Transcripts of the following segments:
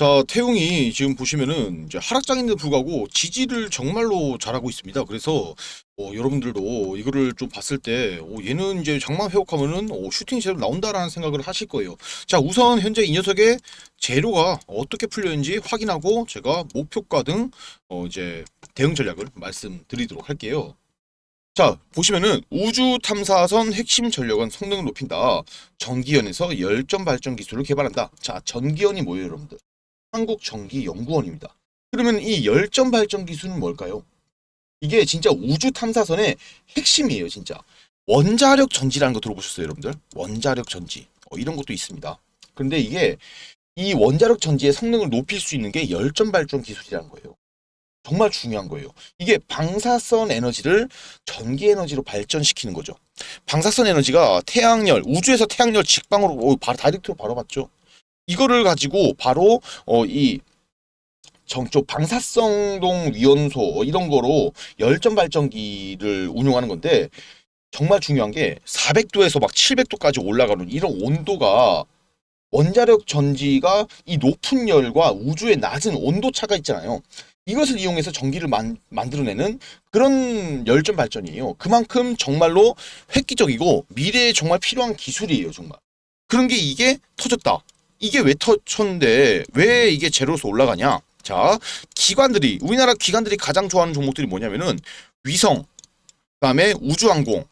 자, 태웅이 지금 보시면은 이제 하락장인데도 불구하고 지지를 정말로 잘하고 있습니다. 그래서 어, 여러분들도 이거를 좀 봤을 때 어, 얘는 이제 장만 회복하면은 어, 슈팅이 제대로 나온다라는 생각을 하실 거예요. 자, 우선 현재 이 녀석의 재료가 어떻게 풀렸는지 확인하고 제가 목표가 등 어, 이제 대응 전략을 말씀드리도록 할게요. 자, 보시면은 우주 탐사선 핵심 전력은 성능을 높인다. 전기연에서 열전 발전 기술을 개발한다. 자, 전기연이 뭐예요, 여러분들? 한국전기연구원입니다. 그러면 이 열전 발전 기술은 뭘까요? 이게 진짜 우주 탐사선의 핵심이에요, 진짜. 원자력 전지라는 거 들어보셨어요, 여러분들? 원자력 전지. 어, 이런 것도 있습니다. 그런데 이게 이 원자력 전지의 성능을 높일 수 있는 게 열전 발전 기술이라는 거예요. 정말 중요한 거예요. 이게 방사선 에너지를 전기 에너지로 발전시키는 거죠. 방사선 에너지가 태양열, 우주에서 태양열 직방으로 오, 바로 다이렉트로 바로 받죠. 이거를 가지고 바로 어, 이 정쪽 방사성동 위원소 이런 거로 열전 발전기를 운용하는 건데 정말 중요한 게 400도에서 막 700도까지 올라가는 이런 온도가 원자력 전지가 이 높은 열과 우주의 낮은 온도 차가 있잖아요. 이것을 이용해서 전기를 만, 만들어내는 그런 열전 발전이에요. 그만큼 정말로 획기적이고 미래에 정말 필요한 기술이에요, 정말. 그런 게 이게 터졌다. 이게 왜 터졌는데 왜 이게 제로에서 올라가냐? 자, 기관들이 우리나라 기관들이 가장 좋아하는 종목들이 뭐냐면은 위성, 그다음에 우주항공,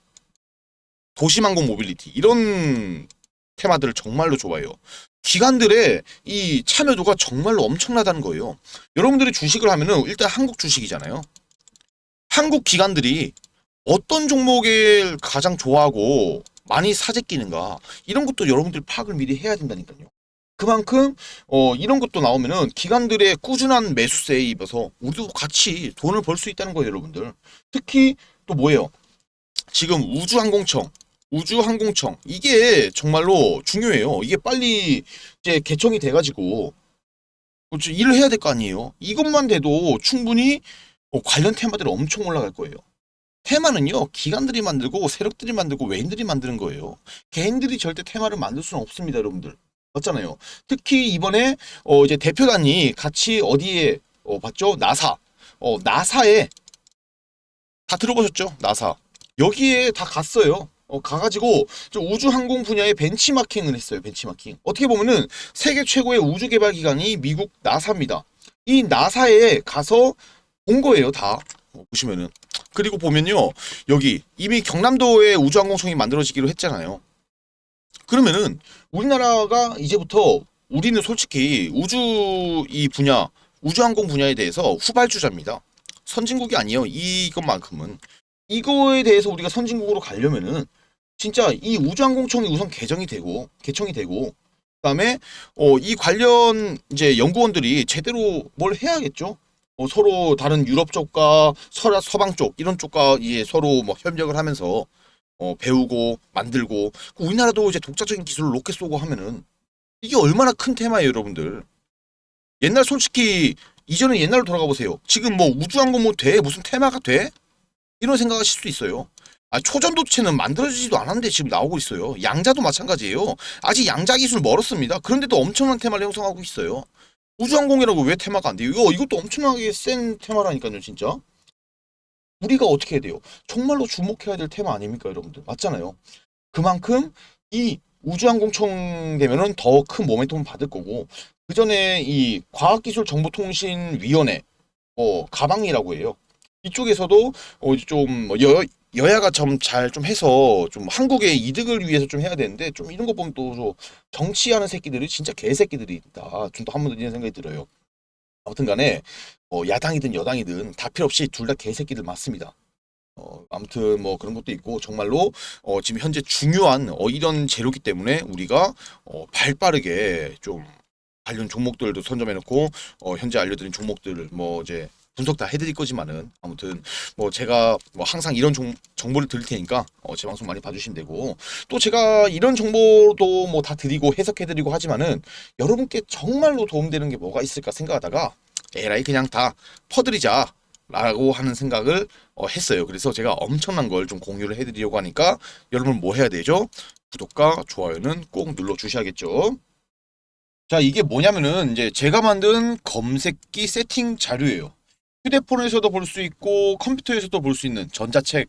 도심항공 모빌리티 이런 테마들을 정말로 좋아해요. 기관들의 이 참여도가 정말로 엄청나다는 거예요. 여러분들이 주식을 하면은 일단 한국 주식이잖아요. 한국 기관들이 어떤 종목을 가장 좋아하고 많이 사재 끼는가 이런 것도 여러분들이 파악을 미리 해야 된다니까요. 그만큼 어 이런 것도 나오면은 기관들의 꾸준한 매수세에 입어서 우리도 같이 돈을 벌 수 있다는 거예요, 여러분들. 특히 또 뭐예요? 지금 우주항공청 우주항공청 이게 정말로 중요해요. 이게 빨리 이제 개청이 돼가지고 그렇죠. 일을 해야 될 거 아니에요. 이것만 돼도 충분히 어, 관련 테마들이 엄청 올라갈 거예요. 테마는요 기관들이 만들고 세력들이 만들고 외인들이 만드는 거예요. 개인들이 절대 테마를 만들 수는 없습니다, 여러분들. 맞잖아요. 특히 이번에 어 이제 대표단이 같이 어디에 어 봤죠? 나사. 어 나사에 다 들어보셨죠? 나사. 여기에 다 갔어요. 어, 가가지고 저 우주항공 분야의 벤치마킹을 했어요. 벤치마킹. 어떻게 보면은 세계 최고의 우주 개발 기관이 미국 나사입니다. 이 나사에 가서 본 거예요, 다. 어, 보시면은. 그리고 보면요. 여기 이미 경남도에 우주항공청이 만들어지기로 했잖아요. 그러면은 우리나라가 이제부터 우리는 솔직히 우주 이 분야, 우주항공 분야에 대해서 후발주자입니다. 선진국이 아니에요. 이것만큼은. 이거에 대해서 우리가 선진국으로 가려면은 진짜 이 우주항공청이 우선 개정이 되고 개청이 되고 그다음에 어, 이 관련 이제 연구원들이 제대로 뭘 해야겠죠. 어, 서로 다른 유럽 쪽과 서, 서방 쪽 이런 쪽과 예, 서로 뭐 협력을 하면서 어, 배우고 만들고 그 우리나라도 이제 독자적인 기술을 로켓 쏘고 하면은 이게 얼마나 큰 테마예요, 여러분들. 옛날 솔직히 이전에 옛날로 돌아가 보세요. 지금 뭐 우주항공 뭐 돼? 무슨 테마가 돼? 이런 생각하실 수 있어요. 아, 초전도체는 만들어지지도 않았는데 지금 나오고 있어요. 양자도 마찬가지예요. 아직 양자 기술 멀었습니다. 그런데도 엄청난 테마를 형성하고 있어요. 우주항공이라고 왜 테마가 안 돼요? 이거 이것도 엄청나게 센 테마라니까요, 진짜. 우리가 어떻게 해야 돼요? 정말로 주목해야 될 테마 아닙니까, 여러분들? 맞잖아요. 그만큼 이 우주항공청 되면은 더 큰 모멘텀을 받을 거고 그 전에 이 과학기술정보통신위원회 뭐 가방이라고 해요. 이쪽에서도 어, 좀 여, 여야가 좀 잘 좀 해서 좀 한국의 이득을 위해서 좀 해야 되는데 좀 이런 거 보면 또 정치하는 새끼들이 진짜 개새끼들이다. 좀더한번 더 이런 생각이 들어요. 아무튼 간에 어, 야당이든 여당이든 다 필요 없이 둘 다 개새끼들 맞습니다. 어, 아무튼 뭐 그런 것도 있고 정말로 어, 지금 현재 중요한 어, 이런 재료기 때문에 우리가 어, 발빠르게 좀 관련 종목들도 선점해놓고 어, 현재 알려드린 종목들을 뭐 이제 분석 다 해드릴 거지만은 아무튼 뭐 제가 뭐 항상 이런 정, 정보를 드릴 테니까 어, 제 방송 많이 봐주시면 되고 또 제가 이런 정보도 뭐 다 드리고 해석해드리고 하지만은 여러분께 정말로 도움되는 게 뭐가 있을까 생각하다가 에라이 그냥 다 퍼드리자 라고 하는 생각을 어, 했어요. 그래서 제가 엄청난 걸 좀 공유를 해드리려고 하니까 여러분 뭐 해야 되죠? 구독과 좋아요는 꼭 눌러 주셔야겠죠. 자, 이게 뭐냐면은 이제 제가 만든 검색기 세팅 자료예요. 휴대폰에서도 볼 수 있고 컴퓨터에서도 볼 수 있는 전자책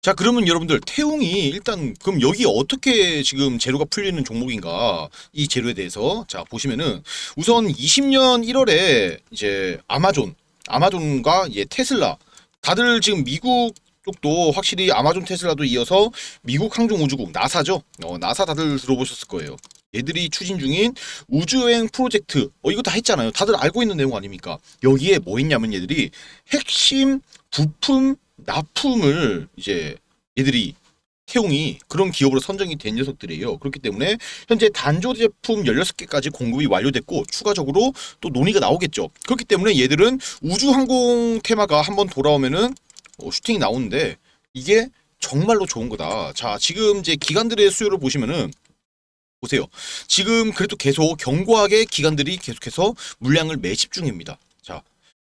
자 그러면 여러분들 태웅이 일단 그럼 여기 어떻게 지금 재료가 풀리는 종목인가? 이 재료에 대해서 자 보시면은 우선 20년 1월에 이제 아마존 아마존과 예 테슬라. 다들 지금 미국 쪽도 확실히 아마존 테슬라도 이어서 미국 항공우주국 나사죠? 어, 나사 다들 들어보셨을 거예요 얘들이 추진 중인 우주여행 프로젝트 어 이거 다 했잖아요 다들 알고 있는 내용 아닙니까 여기에 뭐 있냐면 얘들이 핵심 부품 납품을 이제 얘들이 태용이 그런 기업으로 선정이 된 녀석들이에요. 그렇기 때문에 현재 단조 제품 16개까지 공급이 완료됐고 추가적으로 또 논의가 나오겠죠. 그렇기 때문에 얘들은 우주항공 테마가 한번 돌아오면은 어, 슈팅이 나오는데 이게 정말로 좋은 거다. 자, 지금 이제 기관들의 수요를 보시면은 보세요. 지금 그래도 계속 견고하게 기관들이 계속해서 물량을 매집 중입니다. 자,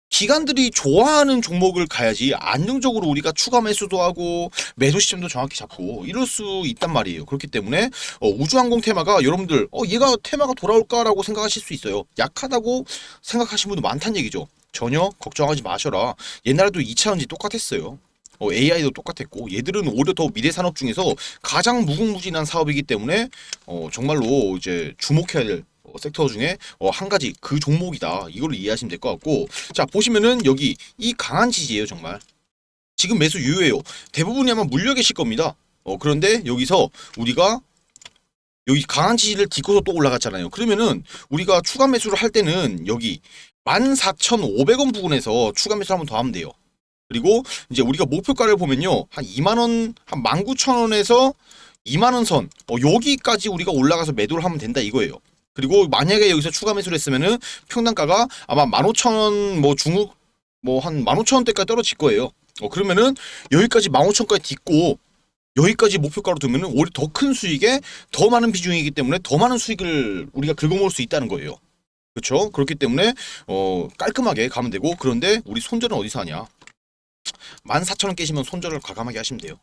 기관들이 좋아하는 종목을 가야지 안정적으로 우리가 추가 매수도 하고 매도 시점도 정확히 잡고 이럴 수 있단 말이에요. 그렇기 때문에 어, 우주항공 테마가 여러분들 어, 얘가 테마가 돌아올까라고 생각하실 수 있어요. 약하다고 생각하시는 분도 많다는 얘기죠. 전혀 걱정하지 마셔라. 옛날에도 2차전지 똑같았어요. 어, AI도 똑같았고 얘들은 오히려 더 미래 산업 중에서 가장 무궁무진한 사업이기 때문에 어, 정말로 이제 주목해야 될 어, 섹터 중에 어, 한 가지 그 종목이다. 이걸로 이해하시면 될 것 같고 자 보시면은 여기 이 강한 지지예요 정말. 지금 매수 유효해요. 대부분이 아마 물려 계실 겁니다. 어, 그런데 여기서 우리가 여기 강한 지지를 딛고서 또 올라갔잖아요. 그러면은 우리가 추가 매수를 할 때는 여기 14,500원 부근에서 추가 매수 한번 더 하면 돼요. 그리고 이제 우리가 목표가를 보면요. 한 2만 원, 한 19,000원에서 2만 원 선. 어, 여기까지 우리가 올라가서 매도를 하면 된다 이거예요. 그리고 만약에 여기서 추가 매수를 했으면은 평단가가 아마 15,000원 뭐 중국 뭐 한 15,000원대까지 떨어질 거예요. 어 그러면은 여기까지 15,000원까지 딛고 여기까지 목표가로 두면은 오히려 더 큰 수익에 더 많은 비중이기 때문에 더 많은 수익을 우리가 긁어모을 수 있다는 거예요. 그렇죠? 그렇기 때문에 어 깔끔하게 가면 되고 그런데 우리 손절은 어디서 하냐? 14,000원 깨시면 손절을 과감하게 하시면 돼요.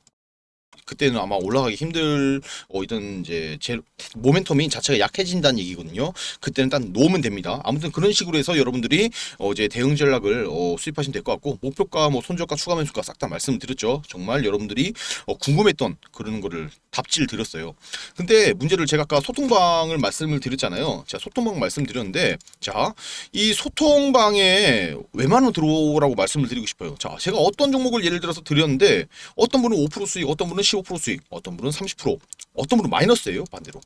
그때는 아마 올라가기 힘들 어 이런 이제 제 모멘텀이 자체가 약해진다는 얘기거든요. 그때는 딱 놓으면 됩니다. 아무튼 그런 식으로 해서 여러분들이 어 이제 대응 전략을 어 수립하시면 될 것 같고 목표가 뭐 손절가 추가 매수가 싹 다 말씀드렸죠. 정말 여러분들이 어 궁금했던 그런 거를 답지를 드렸어요. 근데 문제를 제가 아까 소통방을 말씀을 드렸잖아요. 제가 소통방 말씀드렸는데 자 이 소통방에 웬만하면 들어오라고 말씀을 드리고 싶어요. 자 제가 어떤 종목을 예를 들어서 드렸는데 어떤 분은 5% 수익, 어떤 분은 15% 수익, 어떤 분은 30%, 어떤 분은 마이너스예요 반대로.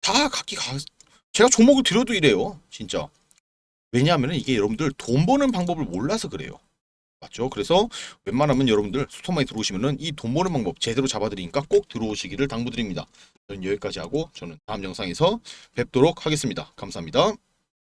다 각기 가. 제가 종목을 드려도 이래요, 진짜. 왜냐하면 이게 여러분들 돈 버는 방법을 몰라서 그래요. 맞죠? 그래서 웬만하면 여러분들 소통방에 들어오시면은 이 돈 버는 방법 제대로 잡아드리니까 꼭 들어오시기를 당부드립니다. 저는 여기까지 하고 저는 다음 영상에서 뵙도록 하겠습니다. 감사합니다.